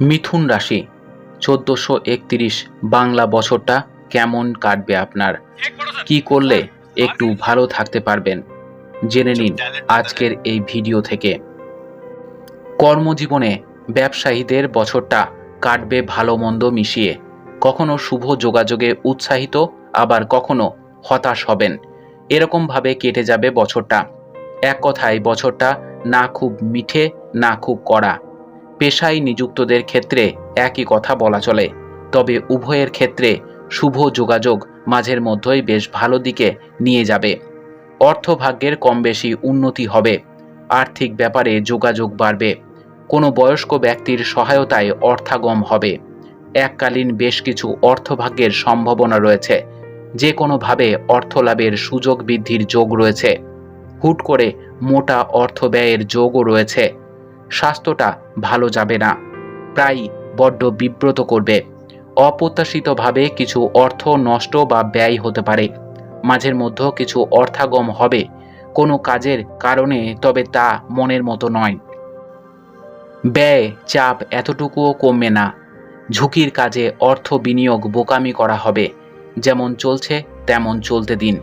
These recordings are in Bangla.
মিথুন রাশি, চোদ্দোশো একত্রিশ বাংলা বছরটা কেমন কাটবে আপনার? কি করলে একটু ভালো থাকতে পারবেন? জেনে নিন আজকের এই ভিডিও থেকে। কর্মজীবনে ব্যবসায়ীদের বছরটা কাটবে ভালো মন্দ মিশিয়ে। কখনো শুভ যোগাযোগে উৎসাহিত, আবার কখনো হতাশ হবেন। এরকমভাবে কেটে যাবে বছরটা। এক কথায় বছরটা না খুব মিঠে, না খুব কড়া। পেশায় নিযুক্তদের ক্ষেত্রে একই কথা বলা চলে। তবে উভয়ের ক্ষেত্রে শুভ যোগাযোগ মাঝের মধ্যেই বেশ ভালো দিকে নিয়ে যাবে। অর্থভাগ্যের কম বেশি উন্নতি হবে। আর্থিক ব্যাপারে যোগাযোগ বাড়বে। কোনো বয়স্ক ব্যক্তির সহায়তায় অর্থাগম হবে। এককালীন বেশ কিছু অর্থভাগ্যের সম্ভাবনা রয়েছে। যে কোনোভাবে অর্থ লাভের সুযোগ বৃদ্ধির যোগ রয়েছে। হুট করে মোটা অর্থ ব্যয়ের যোগও রয়েছে। স্বাস্থ্যটা ভালো যাবে না। প্রায় বড্ড বিব্রত করবে। অপ্রত্যাশিতভাবে কিছু অর্থ নষ্ট বা ব্যয় হতে পারে। মাঝের মধ্যে কিছু অর্থাগম হবে। কোনো কাজের কারণে, তবে তা মনের মতো নয়। ব্যয় চাপ এতটুকুও কমবে না। ঝুঁকির কাজে অর্থ বিনিয়োগ বোকামি করা হবে। যেমন চলছে, তেমন চলতে দিন।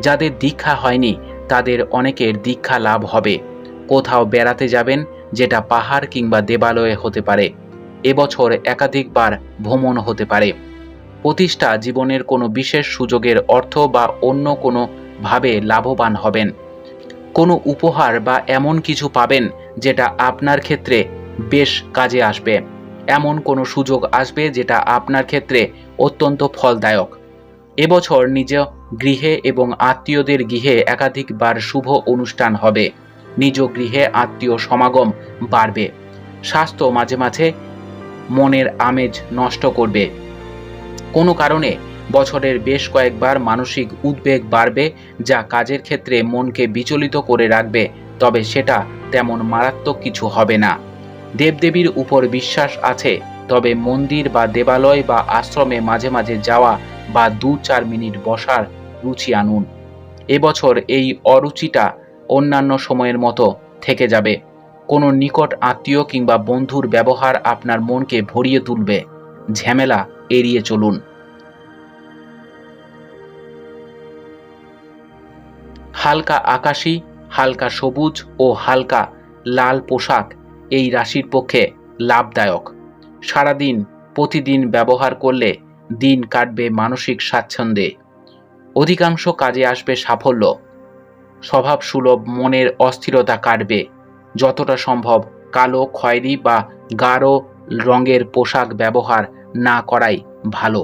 যাদের দীক্ষা হয়নি, তাদের অনেকের দীক্ষা লাভ হবে। কোথাও বেড়াতে যাবেন যেটা পাহাড় কিংবা দেবালয়ে হতে পারে, এবছর একাধিকবার ভ্রমণ হতে পারে। প্রতিষ্ঠা জীবনের কোনো বিশেষ সুযোগের অর্থ বা অন্য কোনো ভাবে লাভবান হবেন। কোনো উপহার বা এমন কিছু পাবেন যেটা আপনার ক্ষেত্রে বেশ কাজে আসবে। এমন কোনো সুযোগ আসবে যেটা আপনার ক্ষেত্রে অত্যন্ত ফলদায়ক। এবছর নিজ গৃহে এবং আত্মীয়দের গৃহে একাধিকবার শুভ অনুষ্ঠান হবে। নিজ গৃহে আত্মীয় সমাগম বাড়বে। স্বাস্থ্য মাঝে মাঝে মনের আমেজ নষ্ট করবে। কোনো কারণে বছরের বেশ কয়েকবার মানসিক উদ্বেগ বাড়বে, যা কাজের ক্ষেত্রে মনকে বিচলিত করে রাখবে, তবে সেটা তেমন মারাত্মক কিছু হবে না। দেবদেবীর উপর বিশ্বাস আছে, তবে মন্দির বা দেবালয় বা আশ্রমে মাঝে মাঝে যাওয়া বা দু চার মিনিট বসার রুচি আনুন। এবছর এই অরুচিটা অন্যান্য সময়ের মতো থেকে যাবে। কোনো নিকট আত্মীয় কিংবা বন্ধুর ব্যবহার আপনার মনকে ভরিয়ে তুলবে। ঝামেলা এড়িয়ে চলুন। হালকা আকাশি, হালকা সবুজ ও হালকা লাল পোশাক এই রাশির পক্ষে লাভদায়ক। সারাদিন, প্রতিদিন ব্যবহার করলে দিন কাটবে মানসিক স্বাচ্ছন্দ্যে। অধিকাংশ কাজে আসবে সাফল্য। স্বভাব সুলভ মনের অস্থিরতা কাটবে। যতটা সম্ভব কালো, খয়েরি বা গাঢ় রঙের পোশাক ব্যবহার না করাই ভালো।